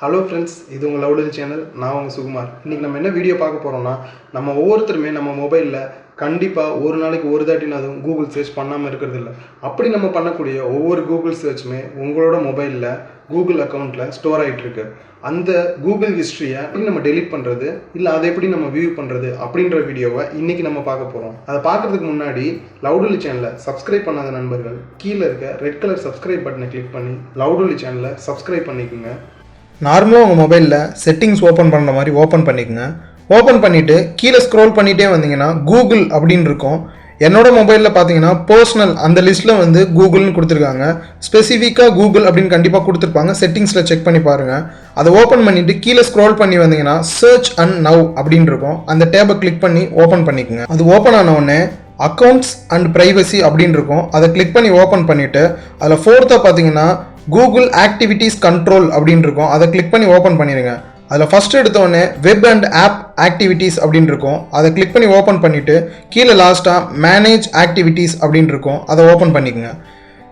Hello friends இது உங்கள் லவுடல் channel நான் உங்கள் சுகுமார். இன்றைக்கி நம்ம என்ன வீடியோ பார்க்க போகிறோம்னா நம்ம ஒவ்வொருத்தருமே நம்ம மொபைலில் கண்டிப்பாக ஒரு நாளைக்கு ஒரு தாட்டினாதும் கூகுள் சர்ச் பண்ணாமல் இருக்கிறது இல்லை. அப்படி நம்ம பண்ணக்கூடிய ஒவ்வொரு கூகுள் சர்ச்சுமே உங்களோட மொபைலில் கூகுள் அக்கௌண்ட்டில் ஸ்டோர் ஆகிட்டுருக்கு அந்த கூகுள் ஹிஸ்ட்ரியை எப்படி நம்ம டெலீட் பண்ணுறது இல்லை அதை எப்படி நம்ம வியூ பண்ணுறது அப்படின்ற வீடியோவை இன்றைக்கி நம்ம பார்க்க போகிறோம் அதை பார்க்கறதுக்கு முன்னாடி லவுடுலி சேனலை சப்ஸ்கிரைப் பண்ணாத நண்பர்கள் கீழே இருக்க ரெட் கலர் சப்ஸ்கிரைப் பட்டனை கிளிக் பண்ணி லவுடுலி சேனலை சப்ஸ்கிரைப் பண்ணிக்கோங்க. நார்மலாக உங்கள் மொபைலில் செட்டிங்ஸ் ஓப்பன் பண்ணுற மாதிரி ஓப்பன் பண்ணிக்கோங்க. ஓப்பன் பண்ணிவிட்டு கீழே ஸ்க்ரோல் பண்ணிகிட்டே வந்தீங்கன்னா கூகுள் அப்படின்னு இருக்கும். என்னோட மொபைலில் பார்த்தீங்கன்னா பர்சனல் அந்த லிஸ்ட்டில் வந்து கூகுள்னு கொடுத்துருக்காங்க. ஸ்பெசிஃபிக்காக கூகுள் அப்படின்னு கண்டிப்பாக கொடுத்துருப்பாங்க. செட்டிங்ஸில் செக் பண்ணி பாருங்கள் அதை ஓப்பன் பண்ணிவிட்டு கீழே ஸ்க்ரோல் பண்ணி வந்தீங்கன்னா சர்ச் அண்ட் நவ் அப்படின்னு இருக்கும். அந்த டேபை கிளிக் பண்ணி ஓப்பன் பண்ணிக்கோங்க. அது ஓப்பன் ஆன உடனே அக்கௌண்ட்ஸ் அண்ட் ப்ரைவசி அப்படின்னு இருக்கும். அதை கிளிக் பண்ணி ஓப்பன் பண்ணிவிட்டு அதில் ஃபோர்த்தாக பார்த்தீங்கன்னா கூகுள் ஆக்டிவிட்டீஸ் கண்ட்ரோல் அப்படின்னு இருக்கும் அதை கிளிக் பண்ணி ஓப்பன் பண்ணிடுங்க அதில் ஃபஸ்ட்டு எடுத்தோடனே வெப் அண்ட் ஆப் ஆக்டிவிட்டீஸ் அப்படின்னு இருக்கும் அதை கிளிக் பண்ணி ஓப்பன் பண்ணிவிட்டு கீழே லாஸ்ட்டாக மேனேஜ் ஆக்டிவிட்டீஸ் அப்படின்னு இருக்கும் அதை ஓப்பன் பண்ணிக்கோங்க.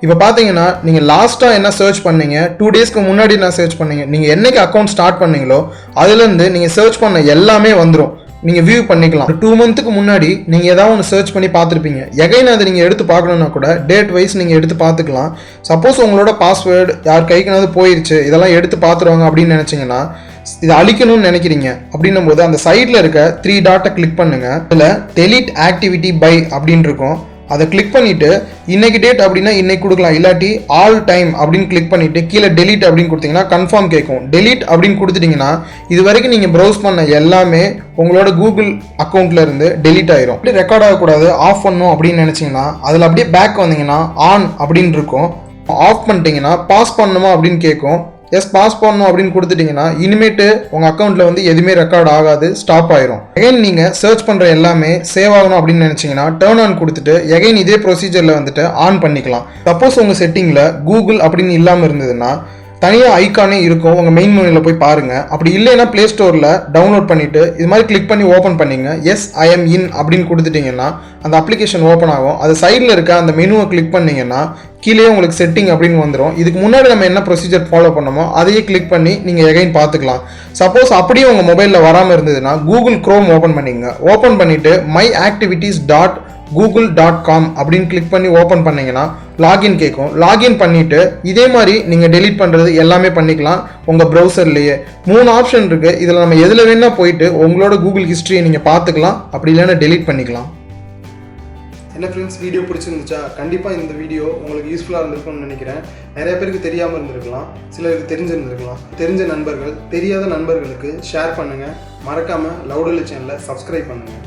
இப்போ பார்த்தீங்கன்னா நீங்கள் லாஸ்ட்டாக என்ன சர்ச் பண்ணீங்க? டூ டேஸ்க்கு முன்னாடி என்ன சர்ச் பண்ணீங்க? நீங்கள் என்னைக்கு அக்கௌண்ட் ஸ்டார்ட் பண்ணீங்களோ அதுலேருந்து நீங்கள் சர்ச் பண்ண எல்லாமே வந்துடும் நீங்கள் வியூ பண்ணிக்கலாம். டூ மந்த்துக்கு முன்னாடி நீங்கள் ஏதாவது ஒன்று சர்ச் பண்ணி பார்த்துருப்பீங்க. எகைன் அதை நீங்கள் எடுத்து பார்க்கணுன்னா கூட டேட் வைஸ் நீங்கள் எடுத்து பார்த்துக்கலாம். சப்போஸ் உங்களோட பாஸ்வேர்டு யார் கைக்குனாவது போயிருச்சு இதெல்லாம் எடுத்து பார்த்துருவாங்க அப்படின்னு நினச்சிங்கன்னா இதை அழிக்கணும்னு நினைக்கிறீங்க. அப்படின்னும் போது அந்த சைடில் இருக்க த்ரீ டாட்டை கிளிக் பண்ணுங்கள் அதில் டெலிட் ஆக்டிவிட்டி பை அப்படின்னு இருக்கும். அதை கிளிக் பண்ணிவிட்டு இன்னைக்கு டேட் அப்படின்னா இன்னைக்கு கொடுக்கலாம். இல்லாட்டி ஆல் டைம் அப்படின்னு கிளிக் பண்ணிவிட்டு கீழே டெலிட் அப்படின்னு கொடுத்தீங்கன்னா கன்ஃபார்ம் கேட்கும். டெலிட் அப்படின்னு கொடுத்துட்டிங்கன்னா இது வரைக்கும் நீங்கள் ப்ரௌஸ் பண்ண எல்லாமே உங்களோட கூகுள் அக்கௌண்ட்டில் இருந்து டெலிட் ஆயிரும். அப்படி ரெக்கார்ட் ஆகக்கூடாது ஆஃப் பண்ணும் அப்படின்னு நினச்சிங்கன்னா அதில் அப்படியே பேக் வந்தீங்கன்னா ஆன் அப்படின்னு இருக்கும். ஆஃப் பண்ணிட்டீங்கன்னா பாஸ் பண்ணணுமா அப்படின்னு கேட்கும். எஸ் பாஸ் பண்ணணும் அப்படின்னு கொடுத்துட்டிங்கன்னா இனிமேட்டு உங்கள் அக்கௌண்ட்டில் வந்து எதுவுமே ரெக்கார்ட் ஆகாது ஸ்டாப் ஆயிரும். எகைன் நீங்கள் சர்ச் பண்ணுற எல்லாமே சேவ் ஆகணும் அப்படின்னு நினச்சிங்கன்னா டேர்ன் ஆன் கொடுத்துட்டு எகைன் இதே ப்ரொசீஜரில் வந்துட்டு ஆன் பண்ணிக்கலாம். சப்போஸ் உங்கள் செட்டிங்கில் கூகுள் அப்படின்னு இல்லாமல் இருந்ததுன்னா தனியாக ஐக்கானே இருக்கும். உங்கள் மெயின் மெனுவில் போய் பாருங்கள் அப்படி இல்லைன்னா ப்ளே ஸ்டோரில் டவுன்லோட் பண்ணிவிட்டு இது மாதிரி கிளிக் பண்ணி ஓப்பன் பண்ணிங்க. எஸ் ஐ எம் இன் அப்படின்னு கொடுத்துட்டிங்கன்னா அந்த அப்ளிகேஷன் ஓப்பன் ஆகும். அது சைடில் இருக்க அந்த மெனுவை கிளிக் பண்ணிங்கன்னா கீழே உங்களுக்கு செட்டிங் அப்படின்னு வந்துடும் இதுக்கு முன்னாடி நம்ம என்ன ப்ரொசீஜர் ஃபாலோ பண்ணமோ அதையே கிளிக் பண்ணி நீங்கள் எகைன் பார்த்துக்கலாம். சப்போஸ் அப்படியே உங்கள் மொபைலில் வராமல் இருந்ததுன்னா கூகுள் க்ரோம் ஓப்பன் பண்ணிங்க. ஓப்பன் பண்ணிவிட்டு my activities dot Google dot com அப்படின்னு கிளிக் பண்ணி ஓப்பன் பண்ணிங்கன்னா லாகின் கேட்கும் லாகின் பண்ணிவிட்டு இதே மாதிரி நீங்கள் டெலீட் பண்ணுறது எல்லாமே பண்ணிக்கலாம் உங்கள் ப்ரௌசர்லேயே மூணு ஆப்ஷன் இருக்குது இதில் நம்ம எதில் வேணால் போயிட்டு உங்களோட கூகுள் ஹிஸ்ட்ரியை நீங்கள் பார்த்துக்கலாம். அப்படி இல்லைன்னா டெலீட் பண்ணிக்கலாம். என்ன ஃப்ரெண்ட்ஸ் வீடியோ பிடிச்சிருந்துச்சா? கண்டிப்பாக இந்த வீடியோ உங்களுக்கு யூஸ்ஃபுல்லாக இருந்திருக்கும்னு நினைக்கிறேன். நிறைய பேருக்கு தெரியாமல் இருந்திருக்கலாம். சிலருக்கு தெரிஞ்சிருந்திருக்கலாம். தெரிஞ்ச நண்பர்கள் தெரியாத நண்பர்களுக்கு ஷேர் பண்ணுங்கள் மறக்காமல் லவுடலி சேனலை சப்ஸ்கிரைப் பண்ணுங்கள்